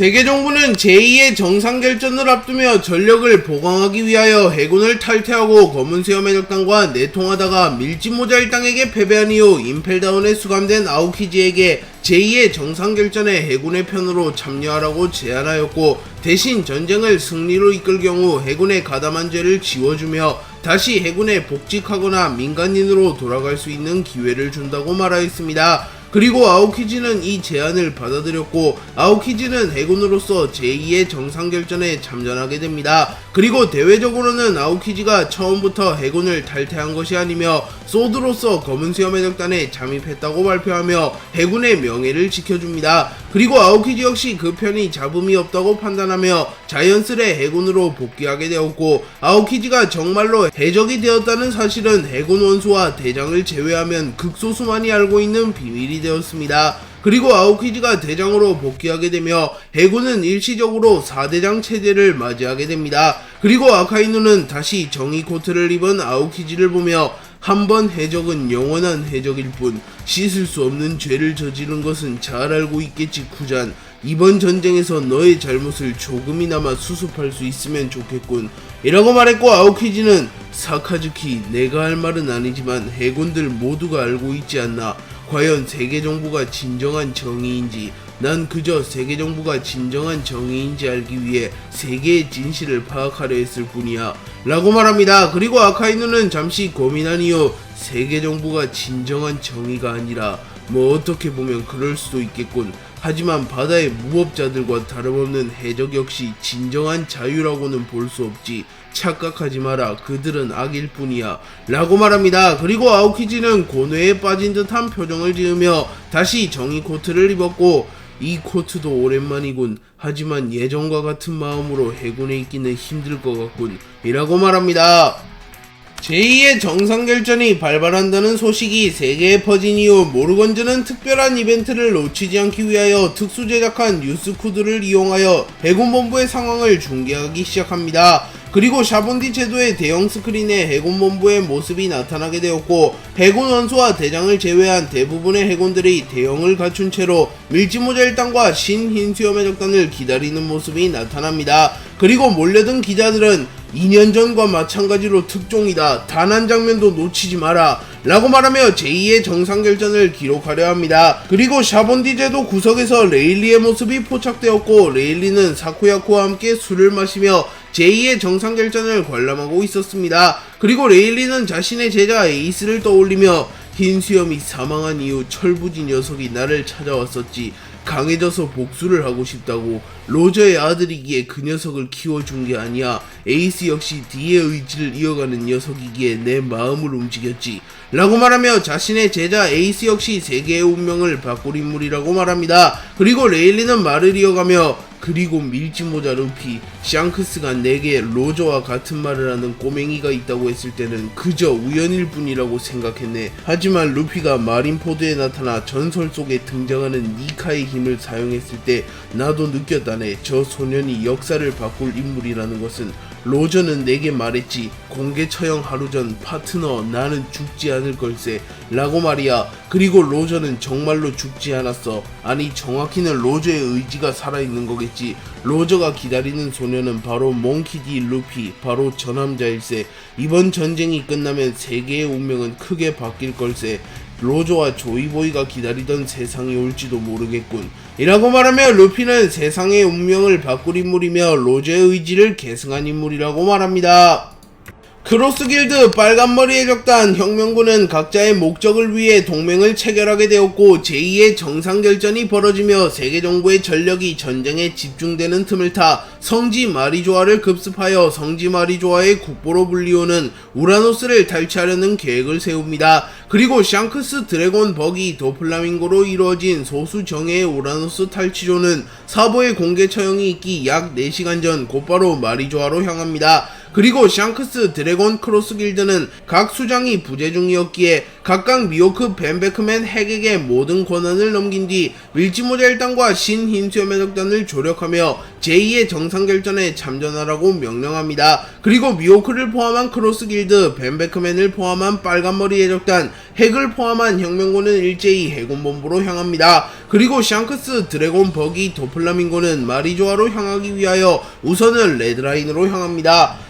세계 정부는 제2의 정상결전을 앞두며 전력을 보강하기 위하여 해군을 탈퇴하고 검은 수염 해적단과 내통하다가 밀짚모자 일당에게 패배한 이후 임펠다운에 수감된 아우키지에게 제2의 정상결전에 해군의 편으로 참여하라고 제안하였고 대신 전쟁을 승리로 이끌 경우 해군의 가담한 죄를 지워주며 다시 해군에 복직하거나 민간인으로 돌아갈 수 있는 기회를 준다고 말하였습니다. 그리고 아오키지는 이 제안을 받아들였고 아오키지는 해군으로서 제2의 정상결전에 참전하게 됩니다. 그리고 대외적으로는 아오키지가 처음부터 해군을 탈퇴한 것이 아니며 소드로서 검은 수염 해적단에 잠입했다고 발표하며 해군의 명예를 지켜줍니다. 그리고 아오키지 역시 그 편이 잡음이 없다고 판단하며 자연스레 해군으로 복귀하게 되었고 아오키지가 정말로 해적이 되었다는 사실은 해군 원수와 대장을 제외하면 극소수만이 알고 있는 비밀이 되었습니다. 그리고 아오키지가 대장으로 복귀하게 되며 해군은 일시적으로 4대장 체제를 맞이하게 됩니다. 그리고 아카이누는 다시 정의 코트를 입은 아오키지를 보며 한 번 해적은 영원한 해적일 뿐 씻을 수 없는 죄를 저지른 것은 잘 알고 있겠지 쿠잔. 이번 전쟁에서 너의 잘못을 조금이나마 수습할 수 있으면 좋겠군. 이라고 말했고 아오키지는 사카즈키 내가 할 말은 아니지만 해군들 모두가 알고 있지 않나 과연 세계 정부가 진정한 정의인지 난 그저 세계 정부가 진정한 정의인지 알기 위해 세계의 진실을 파악하려 했을 뿐이야. 라고 말합니다. 그리고 아카이누는 잠시 고민한 이후 세계 정부가 진정한 정의가 아니라 뭐 어떻게 보면 그럴 수도 있겠군 하지만 바다의 무법자들과 다름없는 해적 역시 진정한 자유라고는 볼 수 없지. 착각하지 마라. 그들은 악일 뿐이야. 라고 말합니다. 그리고 아오키지는 고뇌에 빠진 듯한 표정을 지으며 다시 정의 코트를 입었고 이 코트도 오랜만이군. 하지만 예전과 같은 마음으로 해군에 있기는 힘들 것 같군. 이라고 말합니다 제2의 정상결전이 발발한다는 소식이 세계에 퍼진 이후 모르건즈는 특별한 이벤트를 놓치지 않기 위하여 특수 제작한 뉴스 코드를 이용하여 해군본부의 상황을 중계하기 시작합니다. 그리고 샤본디 제도의 대형 스크린에 해군본부의 모습이 나타나게 되었고 해군 원수와 대장을 제외한 대부분의 해군들이 대형을 갖춘 채로 밀지모자 일당과 신흰 수염 해적단을 기다리는 모습이 나타납니다. 그리고 몰려든 기자들은 2년 전과 마찬가지로 특종이다. 단 한 장면도 놓치지 마라. 라고 말하며 제2의 정상결전을 기록하려 합니다. 그리고 샤본디제도 구석에서 레일리의 모습이 포착되었고 레일리는 사쿠야코와 함께 술을 마시며 제2의 정상결전을 관람하고 있었습니다. 그리고 레일리는 자신의 제자 에이스를 떠올리며 흰 수염이 사망한 이후 철부지 녀석이 나를 찾아왔었지. 강해져서 복수를 하고 싶다고 로저의 아들이기에 그 녀석을 키워준 게 아니야. 에이스 역시 뒤의 의지를 이어가는 녀석이기에 내 마음을 움직였지. 라고 말하며 자신의 제자 에이스 역시 세계의 운명을 바꿀 인물이라고 말합니다. 그리고 레일리는 말을 이어가며 그리고 밀짚모자 루피, 샹크스가 내게 로저와 같은 말을 하는 꼬맹이가 있다고 했을 때는 그저 우연일 뿐이라고 생각했네. 하지만 루피가 마린포드에 나타나 전설 속에 등장하는 니카의 힘을 사용했을 때 나도 느꼈다네. 저 소년이 역사를 바꿀 인물이라는 것은 로저는 내게 말했지. 공개 처형 하루 전 파트너 나는 죽지 않을 걸세. 라고 말이야. 그리고 로저는 정말로 죽지 않았어. 아니 정확히는 로저의 의지가 살아있는 거겠지. 로저가 기다리는 소녀는 바로 몽키디 루피 바로 저 남자일세. 이번 전쟁이 끝나면 세계의 운명은 크게 바뀔 걸세 로저와 조이보이가 기다리던 세상이 올지도 모르겠군. 이라고 말하며 루피는 세상의 운명을 바꿀 인물이며 로저의 의지를 계승한 인물이라고 말합니다. 크로스 길드 빨간머리 해적단 혁명군은 각자의 목적을 위해 동맹을 체결하게 되었고 제2의 정상결전이 벌어지며 세계 정부의 전력이 전쟁에 집중되는 틈을 타 성지 마리조아를 급습하여 성지 마리조아의 국보로 불리우는 우라노스를 탈취하려는 계획을 세웁니다. 그리고 샹크스 드래곤 버기 도플라밍고로 이루어진 소수 정예의 우라노스 탈취조는 사보의 공개 처형이 있기 약 4시간 전 곧바로 마리조아로 향합니다. 그리고 샹크스 드래곤 크로스 길드는 각 수장이 부재 중이었기에 각각 미호크 벤베크맨 핵에게 모든 권한을 넘긴 뒤 밀지모자 일당과 신흰수염 해적단을 조력하며 제2의 정상결전에 참전하라고 명령합니다. 그리고 미호크를 포함한 크로스 길드, 벤베크맨을 포함한 빨간머리 해적단, 핵을 포함한 혁명군은 일제히 해군본부로 향합니다. 그리고 샹크스, 드래곤, 버기, 도플라밍고는 마리조아로 향하기 위하여 우선은 레드라인으로 향합니다.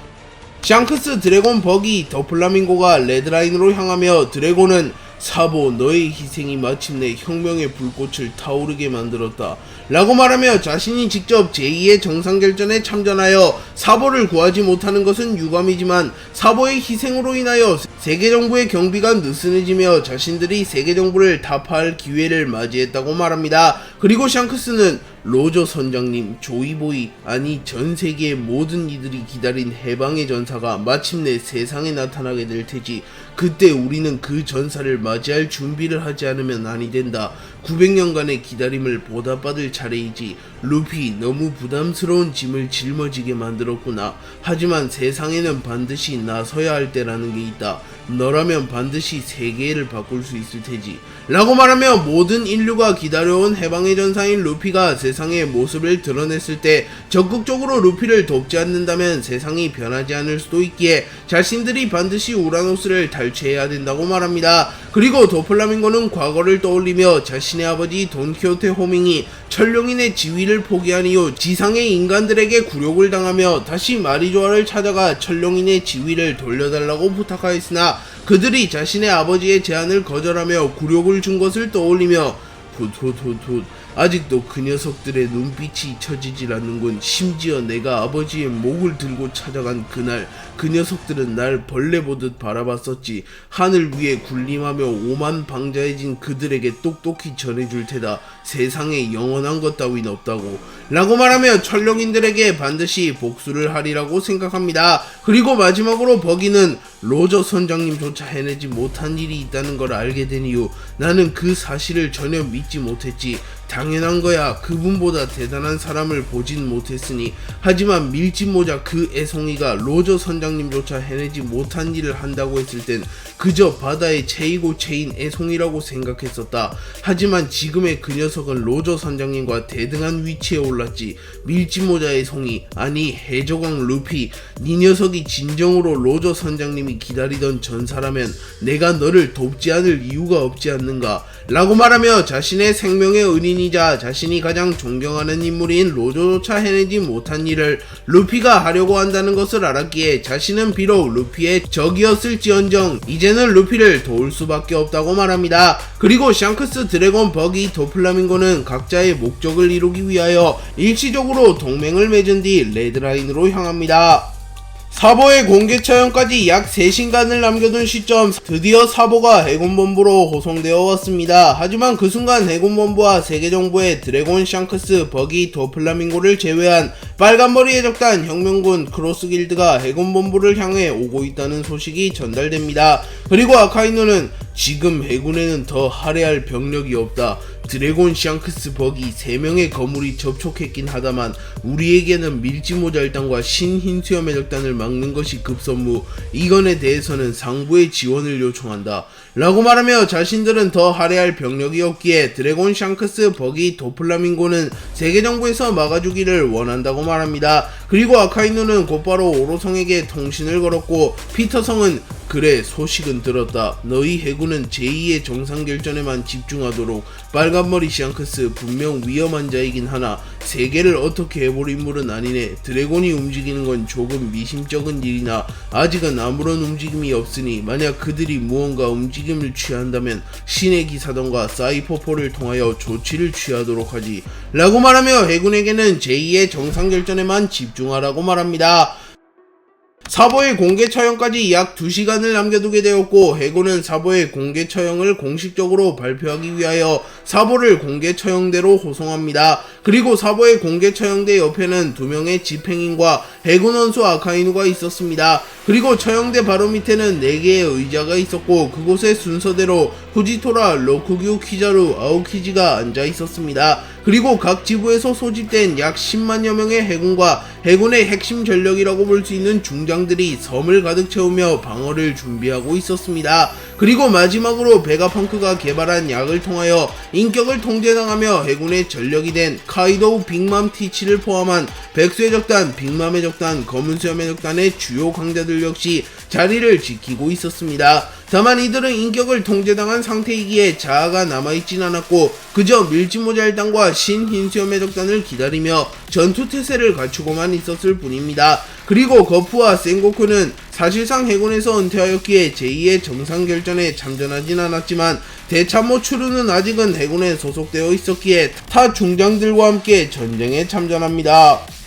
샹크스, 드래곤, 버기, 더 플라밍고가 레드라인으로 향하며 드래곤은 사보 너의 희생이 마침내 혁명의 불꽃을 타오르게 만들었다. 라고 말하며 자신이 직접 제2의 정상결전에 참전하여 사보를 구하지 못하는 것은 유감이지만 사보의 희생으로 인하여 세계정부의 경비가 느슨해지며 자신들이 세계정부를 타파할 기회를 맞이했다고 말합니다. 그리고 샹크스는 로저 선장님, 조이보이, 아니 전 세계의 모든 이들이 기다린 해방의 전사가 마침내 세상에 나타나게 될 테지. 그때 우리는 그 전사를 맞이할 준비를 하지 않으면 아니 된다. 900년간의 기다림을 보답받을 차례이지. 루피 너무 부담스러운 짐을 짊어지게 만들었구나. 하지만 세상에는 반드시 나서야 할 때라는 게 있다. 너라면 반드시 세계를 바꿀 수 있을 테지. 라고 말하며 모든 인류가 기다려온 해방의 전사인 루피가 세상의 모습을 드러냈을 때 적극적으로 루피를 돕지 않는다면 세상이 변하지 않을 수도 있기에 자신들이 반드시 우라노스를 탈취해야 된다고 말합니다. 그리고 도플라밍고는 과거를 떠올리며 자신 의 아버지 돈키호테 호밍이 천룡인의 지위를 포기한 이후 지상의 인간들에게 굴욕을 당하며 다시 마리조아를 찾아가 천룡인의 지위를 돌려달라고 부탁하였으나 그들이 자신의 아버지의 제안을 거절하며 굴욕을 준 것을 떠올리며 훗훗훗훗 아직도 그 녀석들의 눈빛이 잊혀지질 않는군 심지어 내가 아버지의 목을 들고 찾아간 그날 그 녀석들은 날 벌레 보듯 바라봤었지. 하늘 위에 군림하며 오만 방자해진 그들에게 똑똑히 전해줄 테다. 세상에 영원한 것 따윈 없다고. 라고 말하며 천룡인들에게 반드시 복수를 하리라고 생각합니다. 그리고 마지막으로 버기는 로저 선장님조차 해내지 못한 일이 있다는 걸 알게 된 이후 나는 그 사실을 전혀 믿지 못했지. 당연한 거야. 그분보다 대단한 사람을 보진 못했으니. 하지만 밀짚모자 그 애송이가 로저 선장님조차 해내지 못한 일을 한다고 했을 땐 그저 바다의 체이고 체인 애송이라고 생각했었다. 하지만 지금의 그 녀석은 로저 선장님과 대등한 위치에 올랐지. 밀짚모자 애송이 아니 해적왕 루피 네 녀석이 진정으로 로저 선장님이 기다리던 전사라면 내가 너를 돕지 않을 이유가 없지 않는가 라고 말하며 자신의 생명의 은인이자 자신이 가장 존경하는 인물인 로저조차 해내지 못한 일을 루피가 하려고 한다는 것을 알았기에 자신은 비록 루피의 적이었을지언정 이제 는 루피를 도울 수밖에 없다고 말합니다. 그리고 샹크스 드래곤 버기 도플라밍고는 각자의 목적을 이루기 위하여 일시적으로 동맹을 맺은 뒤 레드라인으로 향합니다. 사보의 공개 처형까지 약 3시간을 남겨둔 시점 드디어 사보가 해군본부로 호송되어 왔습니다. 하지만 그 순간 해군본부와 세계정부의 드래곤 샹크스 버기 도플라밍고를 제외한 빨간머리 해적단 혁명군 크로스 길드가 해군본부를 향해 오고 있다는 소식이 전달됩니다. 그리고 아카이노는 지금 해군에는 더 할애할 병력이 없다. 드래곤 샹크스 버기 3명의 거물이 접촉했긴 하다만 우리에게는 밀지모잘단과 신흰 수염 해적단을 막는 것이 급선무. 이건에 대해서는 상부의 지원을 요청한다. 라고 말하며 자신들은 더 할애할 병력이 없기에 드래곤 샹크스 버기 도플라밍고는 세계정부에서 막아주기를 원한다고 말합니다. 그리고 아카이노는 곧바로 오로성에게 통신을 걸었고 피터성은 그래 소식은 들었다. 너희 해군은 제2의 정상결전에만 집중하도록 빨간머리 샹크스 분명 위험한 자이긴 하나 세계를 어떻게 해볼 인물은 아니네. 드래곤이 움직이는 건 조금 미심쩍은 일이나 아직은 아무런 움직임이 없으니 만약 그들이 무언가 움직임을 취한다면 신의 기사던가 사이퍼포를 통하여 조치를 취하도록 하지. 라고 말하며 해군에게는 제2의 정상결전에만 집중하라고 말합니다 사보의 공개 처형까지 약 2시간을 남겨두게 되었고 해군은 사보의 공개 처형을 공식적으로 발표하기 위하여 사보를 공개 처형대로 호송합니다. 그리고 사보의 공개 처형대 옆에는 두 명의 집행인과 해군 원수 아카이누가 있었습니다. 그리고 처형대 바로 밑에는 4개의 의자가 있었고 그곳에 순서대로 후지토라, 로쿠규, 키자루, 아오키지가 앉아 있었습니다. 그리고 각 지부에서 소집된 약 10만여 명의 해군과 해군의 핵심 전력이라고 볼 수 있는 중장들이 섬을 가득 채우며 방어를 준비하고 있었습니다. 그리고 마지막으로 베가펑크가 개발한 약을 통하여 인격을 통제당하며 해군의 전력이 된 카이도우 빅맘 티치를 포함한 백수의 적단, 빅맘의 적단, 검은 수염의 적단의 주요 강자들 역시 자리를 지키고 있었습니다. 다만 이들은 인격을 통제당한 상태이기에 자아가 남아있진 않았고 그저 밀짚모자 일당과 신흰수염의 적단을 기다리며 전투태세를 갖추고만 있었을 뿐입니다. 그리고 거푸와 센고쿠는 사실상 해군에서 은퇴하였기에 제2의 정상결전에 참전하진 않았지만 대참모 추루는 아직은 해군에 소속되어 있었기에 타 중장들과 함께 전쟁에 참전합니다.